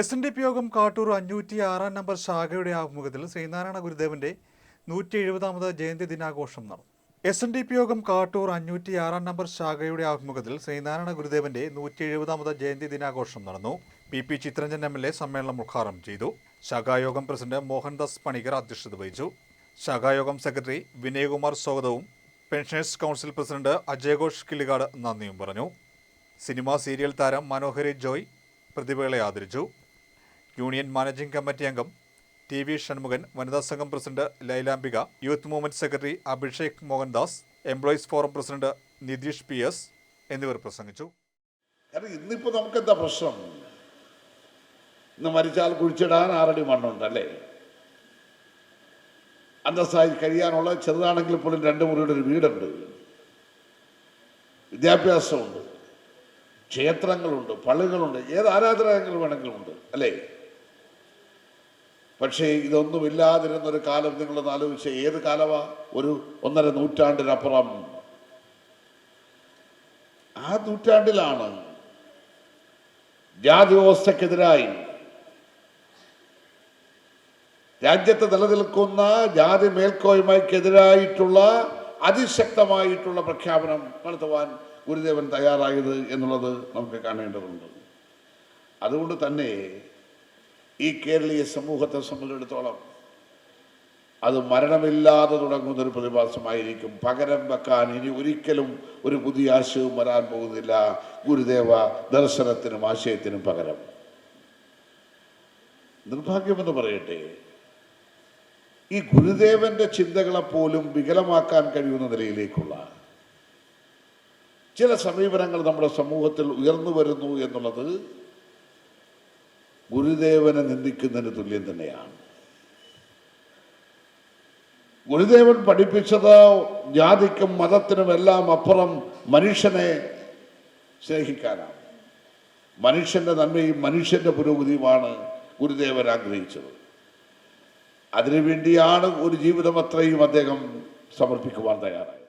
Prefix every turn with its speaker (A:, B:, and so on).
A: S N D P യോഗം കാട്ടൂർ അഞ്ഞൂറ്റി ആറാം നമ്പർ ശാഖയുടെ ആഭിമുഖ്യത്തിൽ ശ്രീനാരായണ ഗുരുദേവന്റെ നൂറ്റി എഴുപതാമത് ജയന്തി ദിനാഘോഷം നടന്നു. എസ് എൻ ഡി പി യോഗം കാട്ടൂർ അഞ്ഞൂറ്റി ആറാം നമ്പർ ശാഖയുടെ ആഭിമുഖ്യത്തിൽ ശ്രീനാരായണ ഗുരുദേവന്റെ നൂറ്റി എഴുപതാമത് ജയന്തി ദിനാഘോഷം നടന്നു. P P Chitharanjan M L A സമ്മേളനം ഉദ്ഘാടനം ചെയ്തു. ശാഖായോഗം പ്രസിഡന്റ് മോഹൻദാസ് പണിക്കർ അധ്യക്ഷത വഹിച്ചു. ശാഖായോഗം സെക്രട്ടറി വിനയകുമാർ സ്വാഗതവും പെൻഷനേഴ്സ് കൗൺസിൽ പ്രസിഡന്റ് അജയഘോഷ് കിളികാട് നന്ദിയും പറഞ്ഞു. സിനിമാ സീരിയൽ താരം മനോഹരി ജോയ് പ്രതിഭകളെ ആദരിച്ചു. യൂണിയൻ മാനേജിംഗ് കമ്മിറ്റി അംഗം ടി വി ഷൺമുഖൻ വനിതാ സംഘം president Lailambika youth movement secretary Abhishek Mohandas employees forum president Nitheesh P S എന്നിവർ പ്രസംഗിച്ചു.
B: ഇന്നിപ്പോ നമുക്ക് എന്താ പ്രശ്നം? ഇന്ന് മരിച്ചാൽ കുഴിച്ചിടാൻ ആറടി മണ്ണുണ്ട് അല്ലേ? അന്തസ്സായി കഴിയാനുള്ള ചെറുതാണെങ്കിൽ പോലും രണ്ട് മുറിയുടെ ഒരു വീടുണ്ട്. വിദ്യാഭ്യാസമുണ്ട്. ക്ഷേത്രങ്ങളുണ്ട് പള്ളികളുണ്ട് ഏത് ആരാധനാലയങ്ങൾ വേണമെങ്കിലും ഉണ്ട് അല്ലേ? പക്ഷേ ഇതൊന്നും ഇല്ലാതിരുന്ന ഒരു കാലം നിങ്ങളൊന്ന് ആലോചിച്ച ഏത് കാലമാ? ഒരു ഒന്നര നൂറ്റാണ്ടിനപ്പുറം. ആ നൂറ്റാണ്ടിലാണ് ജാതി വ്യവസ്ഥക്കെതിരായി രാജ്യത്ത് നിലനിൽക്കുന്ന ജാതി മേൽക്കോയ്മയ്ക്കെതിരായിട്ടുള്ള അതിശക്തമായിട്ടുള്ള പ്രഖ്യാപനം നടത്തുവാൻ ഗുരുദേവൻ തയ്യാറായത് എന്നുള്ളത് നമുക്ക് കാണേണ്ടതുണ്ട്. അതുകൊണ്ട് തന്നെ ഈ കേരളീയ സമൂഹത്തെ സംബന്ധിച്ചിടത്തോളം അത് മരണമില്ലാതെ തുടങ്ങുന്ന ഒരു പ്രതിഭാസമായിരിക്കും. പകരം വെക്കാൻ ഇനി ഒരിക്കലും ഒരു പുതിയ ആശയവും വരാൻ പോകുന്നില്ല. ഗുരുദേവ ദർശനത്തിനും ആശയത്തിനും പകരം. നിർഭാഗ്യമെന്ന് പറയട്ടെ. ഈ ഗുരുദേവന്റെ ചിന്തകളെ പോലും വികലമാക്കാൻ കഴിയുന്ന നിലയിലേക്കുള്ള ചില സമീപനങ്ങൾ നമ്മുടെ സമൂഹത്തിൽ ഉയർന്നു വരുന്നു എന്നുള്ളത് ഗുരുദേവനെ നിന്ദിക്കുന്നതിന് തുല്യം തന്നെയാണ്. ഗുരുദേവൻ പഠിപ്പിച്ചത് ജാതിക്കും മതത്തിനും എല്ലാം അപ്പുറം മനുഷ്യനെ സ്നേഹിക്കാനാണ്. മനുഷ്യന്റെ നന്മയും മനുഷ്യന്റെ പുരോഗതിയുമാണ് ഗുരുദേവൻ ആഗ്രഹിച്ചത്. അതിനുവേണ്ടിയാണ് ഒരു ജീവിതം അത്രയും അദ്ദേഹം സമർപ്പിക്കുവാൻ തയ്യാറായത്.